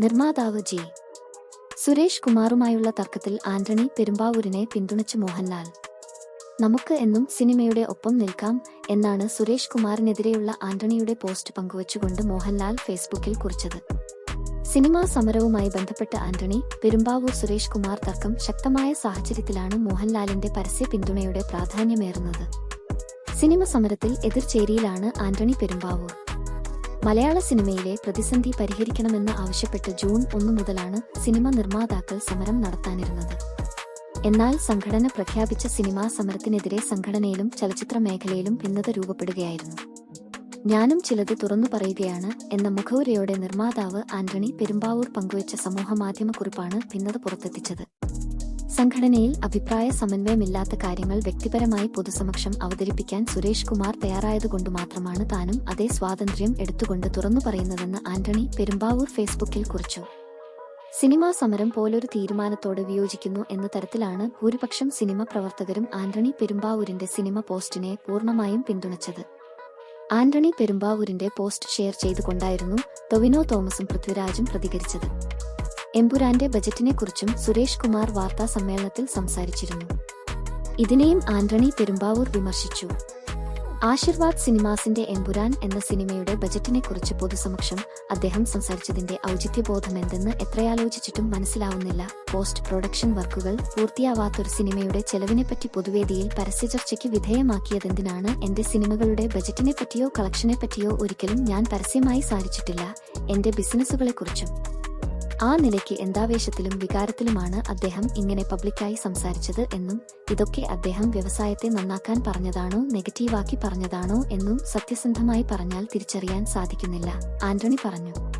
നിർമ്മാതാവ് ജി. സുരേഷ് കുമാറുമായുള്ള തർക്കത്തിൽ ആന്റണി പെരുമ്പാവൂരിനെ പിന്തുണച്ച് മോഹൻലാൽ. നമുക്ക് എന്നും സിനിമയുടെ ഒപ്പം നിൽക്കാം എന്നാണ് സുരേഷ് കുമാറിനെതിരെയുള്ള ആന്റണിയുടെ പോസ്റ്റ് പങ്കുവച്ചുകൊണ്ട് മോഹൻലാൽ ഫേസ്ബുക്കിൽ കുറിച്ചത്. സിനിമാ സമരവുമായി ബന്ധപ്പെട്ട് ആന്റണി പെരുമ്പാവൂർ സുരേഷ് കുമാർ തർക്കം ശക്തമായ സാഹചര്യത്തിലാണ് മോഹൻലാലിന്റെ പരസ്യ പിന്തുണയുടെ പ്രാധാന്യമേറുന്നത്. സിനിമ സമരത്തിൽ എതിർചേരിയിലാണ് ആന്റണി പെരുമ്പാവൂർ. മലയാള സിനിമയിലെ പ്രതിസന്ധി പരിഹരിക്കണമെന്ന് ആവശ്യപ്പെട്ട് ജൂൺ ഒന്നു മുതലാണ് സിനിമ നിർമ്മാതാക്കൾ സമരം നടത്താനിരുന്നത്. എന്നാൽ സംഘടന പ്രഖ്യാപിച്ച സിനിമാ സമരത്തിനെതിരെ സംഘടനയിലും ചലച്ചിത്ര മേഖലയിലും ഭിന്നത രൂപപ്പെടുകയായിരുന്നു. ഞാനും ചിലത് തുറന്നു പറയുകയാണ് എന്ന മുഖവുരയോടെ നിർമ്മാതാവ് ആന്റണി പെരുമ്പാവൂർ പങ്കുവച്ച സമൂഹമാധ്യമക്കുറിപ്പാണ് ഭിന്നത പുറത്തെത്തിച്ചത്. സംഘടനയിൽ അഭിപ്രായ സമന്വയമില്ലാത്ത കാര്യങ്ങൾ വ്യക്തിപരമായി പൊതുസമക്ഷം അവതരിപ്പിക്കാൻ സുരേഷ് കുമാർ തയ്യാറായതുകൊണ്ട് മാത്രമാണ് താനും അതേ സ്വാതന്ത്ര്യം എടുത്തുകൊണ്ട് തുറന്നു പറയുന്നതെന്ന് ആന്റണി പെരുമ്പാവൂർ ഫേസ്ബുക്കിൽ കുറിച്ചു. സിനിമാ സമരം പോലൊരു തീരുമാനത്തോട് വിയോജിക്കുന്നു എന്ന തരത്തിലാണ് ഭൂരിപക്ഷം സിനിമ പ്രവർത്തകരും ആന്റണി പെരുമ്പാവൂരിന്റെ സിനിമ പോസ്റ്റിനെ പൂർണമായും പിന്തുണച്ചത്. ആന്റണി പെരുമ്പാവൂരിന്റെ പോസ്റ്റ് ഷെയർ ചെയ്തുകൊണ്ടായിരുന്നു ടൊവിനോ തോമസും പൃഥ്വിരാജും പ്രതികരിച്ചത്. എമ്പുരാന്റെ ബജറ്റിനെക്കുറിച്ചും സുരേഷ് കുമാർ വാർത്താ സമ്മേളനത്തിൽ സംസാരിച്ചിരുന്നു. ഇതിനെയും ആന്റണി പെരുമ്പാവൂർ വിമർശിച്ചു. ആശീർവാദ് സിനിമാസിന്റെ എംപുരാൻ എന്ന സിനിമയുടെ ബജറ്റിനെക്കുറിച്ച് പൊതുസമക്ഷം അദ്ദേഹം സംസാരിച്ചതിന്റെ ഔചിത്യബോധമെന്തെന്ന് എത്രയാലോചിച്ചിട്ടും മനസ്സിലാവുന്നില്ല. പോസ്റ്റ് പ്രൊഡക്ഷൻ വർക്കുകൾ പൂർത്തിയാവാത്തൊരു സിനിമയുടെ ചെലവിനെപ്പറ്റി പൊതുവേദിയിൽ പരസ്യചർച്ചയ്ക്ക് വിധേയമാക്കിയതെന്തിനാണ് എന്റെ സിനിമകളുടെ ബജറ്റിനെപ്പറ്റിയോ കളക്ഷനെപ്പറ്റിയോ ഒരിക്കലും ഞാൻ പരസ്യമായി സാധിച്ചിട്ടില്ല എന്റെ ബിസിനസ്സുകളെക്കുറിച്ചും ആ നിലയ്ക്ക് എന്താവേശത്തിലും വികാരത്തിലുമാണ് അദ്ദേഹം ഇങ്ങനെ പബ്ലിക്കായി സംസാരിച്ചത് എന്നും ഇതൊക്കെ അദ്ദേഹം വ്യവസായത്തെ നന്നാക്കാൻ പറഞ്ഞതാണോ നെഗറ്റീവാക്കി പറഞ്ഞതാണോ എന്നും സത്യസന്ധമായി പറഞ്ഞാൽ തിരിച്ചറിയാൻ സാധിക്കുന്നില്ല. ആന്റണി പറഞ്ഞു.